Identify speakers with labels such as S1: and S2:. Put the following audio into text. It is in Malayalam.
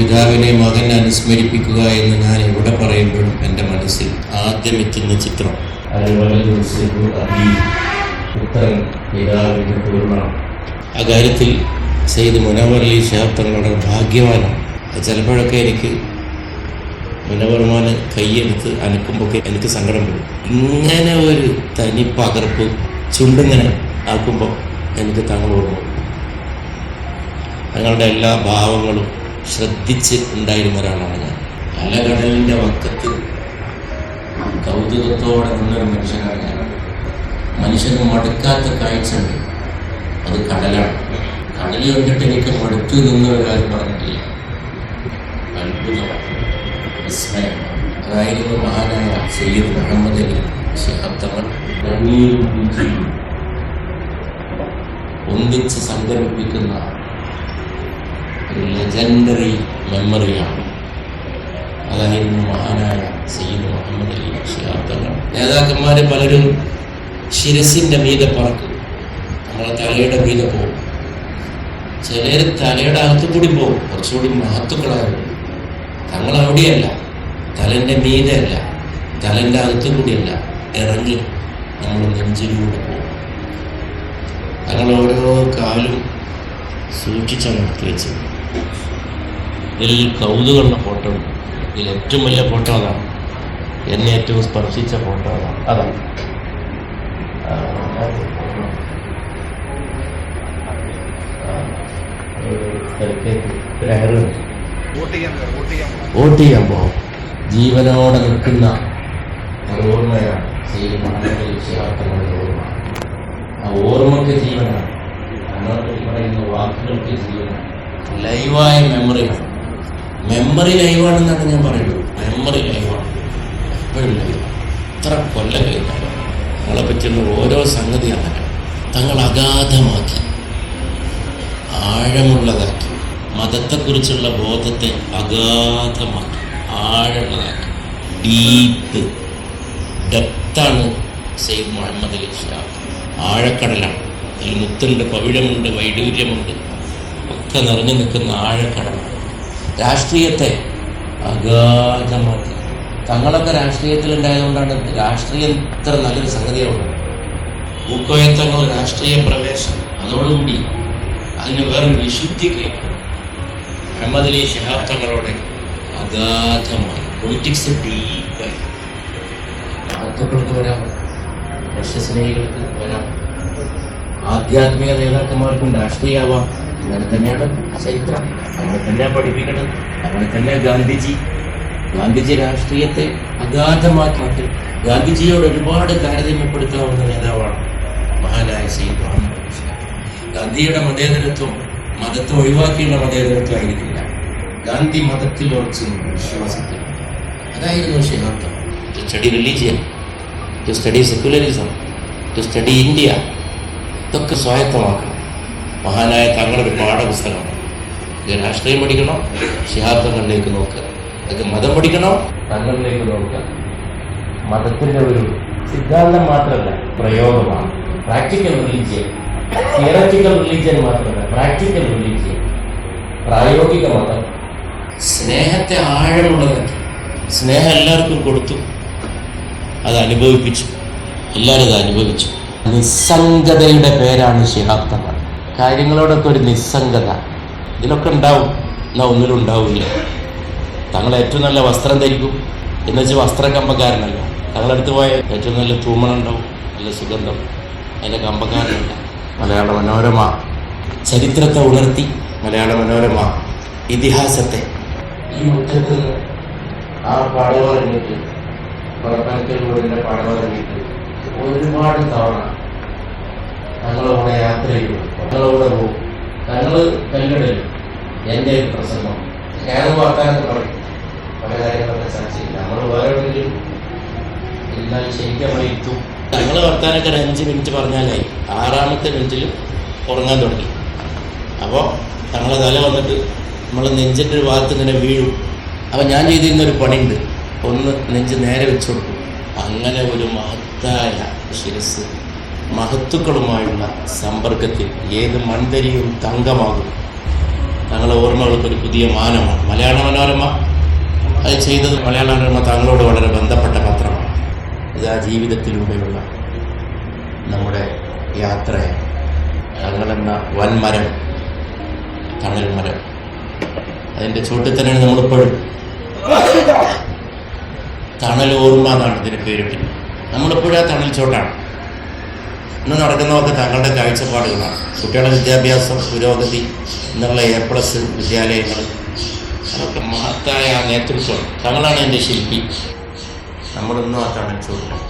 S1: പിതാവിനെ മകൻ അനുസ്മരിപ്പിക്കുക എന്ന് ഞാൻ എവിടെ പറയുമ്പോഴും എന്റെ മനസ്സിൽ ആദ്യം എത്തുന്ന ചിത്രം. അകാര്യത്തിൽ സെയ്ദ് മുനവറലി ഷഹാബ് തങ്ങളുടെ ഭാഗ്യവാനാണ്. ചിലപ്പോഴൊക്കെ എനിക്ക് മുനവർമാന് കൈയെടുത്ത് അനക്കുമ്പോൾ എനിക്ക് സങ്കടം വരും. ഇങ്ങനെ ഒരു തനി പകർപ്പ് ചുണ്ടിങ്ങനെ ആക്കുമ്പോൾ എനിക്ക് തങ്ങൾ ഓർമ്മ ഞങ്ങളുടെ തങ്ങളുടെ എല്ലാ ഭാവങ്ങളും ശ്രദ്ധിച്ച് ഉണ്ടായിരുന്ന ഒരാളാണ് ഞാൻ. അലകടലിന്റെ വക്കത്ത് കൗതുകത്തോടെ നിന്നൊരു മനുഷ്യനാണ് ഞാൻ. മനുഷ്യന് മടുക്കാത്ത കാഴ്ചയുണ്ട് അത് കടലാണ്. കടൽ കണ്ടിട്ട് എനിക്ക് മടുത്തു നിന്നൊരു കാര്യം പറഞ്ഞിട്ടില്ല. അത്ഭുതമാണ്. അതായിരുന്നു മഹാനായ സയ്യിദ് മുഹമ്മദ് അലി പുഞ്ചിരിയും ഒന്നിച്ച് സംഗമിപ്പിക്കുന്ന ഒരു ലെജൻഡറി മെമ്മറിയാണ് അതായിരുന്നു മഹാനായ സയ്യിദ് മുഹമ്മദ് അലി ഷിയാർത്തങ്ങൾ നേതാക്കന്മാരെ പലരും ശിരസിന്റെ മീതെ പറക്കും. നമ്മളെ തലയുടെ മീതെ പോകും. ചിലർ തലയുടെ അകത്തു കൂടി പോകും. കുറച്ചുകൂടി മഹത്തുക്കളായിരുന്നു തങ്ങൾ അവിടെയല്ല. തലന്റെ മീതയല്ല തലന്റെ അകത്തു കൂടിയല്ല ഇറങ്ങി നമ്മൾ നെഞ്ചിലൂടെ പോകും. തങ്ങൾ ഓരോ കാലും സൂക്ഷിച്ചാണ് നിർത്തി വെച്ചത്. ഇതിൽ കൗതുകമുള്ള ഫോട്ടോ ഉണ്ട് ഇതിൽ ഏറ്റവും വലിയ ഫോട്ടോ അതാണ്. എന്നെ ഏറ്റവും സ്പർശിച്ച ഫോട്ടോ അതാണ്. അതാണ്.
S2: വോട്ട് ചെയ്യാൻ
S1: പോകും ജീവനോടെ നിൽക്കുന്ന ആ ഓർമ്മക്ക് ജീവനാണ്. പറയുന്ന വാക്കുകൾക്ക് ജീവനാണ്. ലൈവായ മെമ്മറിയാണ് മെമ്മറി ലൈവാണെന്നാണ് ഞാൻ പറയുന്നത്. മെമ്മറി ലൈവാണ് എപ്പോഴും ലൈവ് എത്ര കൊല്ലം കഴിഞ്ഞാലും ഞങ്ങളെ പറ്റുന്ന ഓരോ സംഗതി അങ്ങനെ. തങ്ങൾ അഗാധമാക്കി ആഴമുള്ളതാക്കി. മതത്തെക്കുറിച്ചുള്ള ബോധത്തെ അഗാധമാക്കി. ആഴമുള്ളതാക്കി. ഡീപ്പ് ഡെപ്താണ് സെയ്ദ് മുഹമ്മദ് അലി ഷാ ആഴക്കടലാണ്. അതിൽ മുത്തുണ്ട് പവിഴമുണ്ട് വൈഡൂര്യമുണ്ട്. ഒക്കെ നിറഞ്ഞു നിൽക്കുന്ന ആഴക്കടലാണ്. രാഷ്ട്രീയത്തെ അഗാധമാക്കി. തങ്ങളൊക്കെ രാഷ്ട്രീയത്തിലുണ്ടായതുകൊണ്ടാണ് രാഷ്ട്രീയം ഇത്ര നല്ലൊരു സംഗതിയാണ് പൂക്കോയത്തങ്ങൾ രാഷ്ട്രീയ പ്രവേശം അതോടുകൂടി അതിന് വേറൊരു വിശുദ്ധിക്ക് അഹമ്മദ് അലി ശിഹാബ് തങ്ങളോടെ അഗാധമായി പൊളിറ്റിക്സ് ഡീപ്പായി മഹത്വക്കൾക്ക് വരാം രക്ഷസ്നേഹികൾക്ക് വരാം. ആധ്യാത്മിക നേതാക്കന്മാർക്കും രാഷ്ട്രീയമാവാം. അങ്ങനെ തന്നെയാണ് ചരിത്രം. അങ്ങനെ തന്നെ പഠിപ്പിക്കണം അങ്ങനെ തന്നെ ഗാന്ധിജി. ഗാന്ധിജി രാഷ്ട്രീയത്തെ അഗാധമാക്കി മാറ്റി ഗാന്ധിജിയോട് ഒരുപാട് താരതമ്യപ്പെടുത്താവുന്ന നേതാവാണ് മഹാനായ സയ്യിദ് മുഹമ്മദ്. ഗാന്ധിയുടെ മതേതരത്വം മതത്തെ ഒഴിവാക്കിയുള്ള മതേതരത്വം ആയിരിക്കില്ല. ഗാന്ധി മതത്തിൽ ഉറച്ചു വിശ്വാസത്തിൽ. അതായിരുന്നു ശിഹാബ്ദം to study religion to study secularism to study India ഇതൊക്കെ സ്വായത്തമാക്കണം. മഹാനായ തങ്ങളുടെ ഒരു പാഠപുസ്തകമാണ് ഇത് രാഷ്ട്രീയം പഠിക്കണോ? ശിഹാബ്ദങ്ങളിലേക്ക് നോക്കുക അതൊക്കെ മതം പഠിക്കണോ? തങ്ങളിലേക്ക് നോക്കുക മതത്തിന്റെ ഒരു സിദ്ധാന്തം മാത്രമല്ല പ്രയോഗമാണ്. പ്രാക്ടിക്കൽ റിലീജിയൻ തിയററ്റിക്കൽ റിലീജിയൻ മാത്രമല്ല പ്രാക്ടിക്കൽ റിലീജിയൻ പ്രായോഗിക മതം. സ്നേഹത്തെ ആഴമുള്ളതാക്കി സ്നേഹം എല്ലാവർക്കും കൊടുത്തു. അത് അനുഭവിപ്പിച്ചു. എല്ലാവരും അത് അനുഭവിച്ചു. നിസ്സംഗതയുടെ പേരാണ് ശിഹാബ് തങ്ങൾ. കാര്യങ്ങളോടൊക്കെ ഒരു നിസ്സംഗത. ഇതിലൊക്കെ ഉണ്ടാവും. എന്നാൽ ഒന്നിലും ഉണ്ടാവില്ല. തങ്ങൾ ഏറ്റവും നല്ല വസ്ത്രം ധരിക്കും. എന്ന് വെച്ച് വസ്ത്രം കമ്പക്കാരനല്ല തങ്ങളടുത്ത് പോയ ഏറ്റവും നല്ല തൂമണം ഉണ്ടാവും. നല്ല സുഗന്ധം അതിന്റെ കമ്പക്കാരനല്ല. മലയാള മനോരമ. ചരിത്രത്തെ ഉണർത്തി. മലയാള മനോരമ. ഇതിഹാസത്തെ. ഈ മുറ്റത്ത് ആ പാടവറങ്ങിയിട്ട് പുറപ്പനക്കൽ വീടിന്റെ പാടവറങ്ങിയിട്ട് ഒരുപാട് തവണ ഞങ്ങളവിടെ യാത്ര ചെയ്യും ഞങ്ങളവിടെ പോകും. തങ്ങൾ കല്ലിടലും എന്റെ പ്രസംഗം ഞാനും വാർത്താനൊക്കെ പറയും പല കാര്യങ്ങളൊക്കെ ചർച്ച ചെയ്യും നമ്മൾ വേറെ എവിടെയെങ്കിലും എന്നാൽ ശരിക്കും നമ്മൾ വർത്താനൊക്കെ ഒരു അഞ്ച് മിനിറ്റ് പറഞ്ഞാലായി ആറാമത്തെ മിനിറ്റിൽ ഉറങ്ങാൻ തുടങ്ങി. അപ്പോൾ തങ്ങളെ തല വന്നിട്ട് നമ്മൾ നെഞ്ചിന്റെ ഒരു ഭാഗത്ത് ഇങ്ങനെ വീഴും. അപ്പോൾ ഞാൻ ചെയ്തിരുന്ന ഒരു പണിയുണ്ട്. ഒന്ന് നെഞ്ച് നേരെ വെച്ചു കൊടുക്കും. അങ്ങനെ ഒരു മഹത്തായ ശിരസ് മഹത്തുക്കളുമായുള്ള സമ്പർക്കത്തിൽ ഏത് മൺതരിയും തങ്കമാകും. തങ്ങളെ ഓർമ്മകൾക്കൊരു പുതിയ മാനമാണ്. മലയാള മനോരമ അത് ചെയ്തത് മലയാള മനോരമ തങ്ങളോട് വളരെ ബന്ധപ്പെട്ട പത്രമാണ്. ഇത് ആ ജീവിതത്തിലൂടെയുള്ള നമ്മുടെ യാത്രയാണ്. തങ്ങളെന്ന വൻമരം തണൽ മരം അതിന്റെ ചുവട്ടിൽ തന്നെയാണ് നമ്മളിപ്പോഴും. തണൽ ഓർമ്മ എന്നാണ് ഇതിന് പേരിട്ടിട്ട് നമ്മളിപ്പോഴും ആ തണൽ ചോട്ടാണ് ഇന്ന് നടക്കുന്നതൊക്കെ തങ്ങളുടെ കാഴ്ചപ്പാടുകളാണ്. കുട്ടികളുടെ വിദ്യാഭ്യാസം പുരോഗതി എന്നുള്ള എ പ്ലസ് വിദ്യാലയങ്ങൾ. അതൊക്കെ മഹത്തായ നേതൃത്വം. തങ്ങളാണ് എന്റെ ശില്പി. നമ്മളൊന്നും ആ കാണിച്ചു ചോട്ടാണ്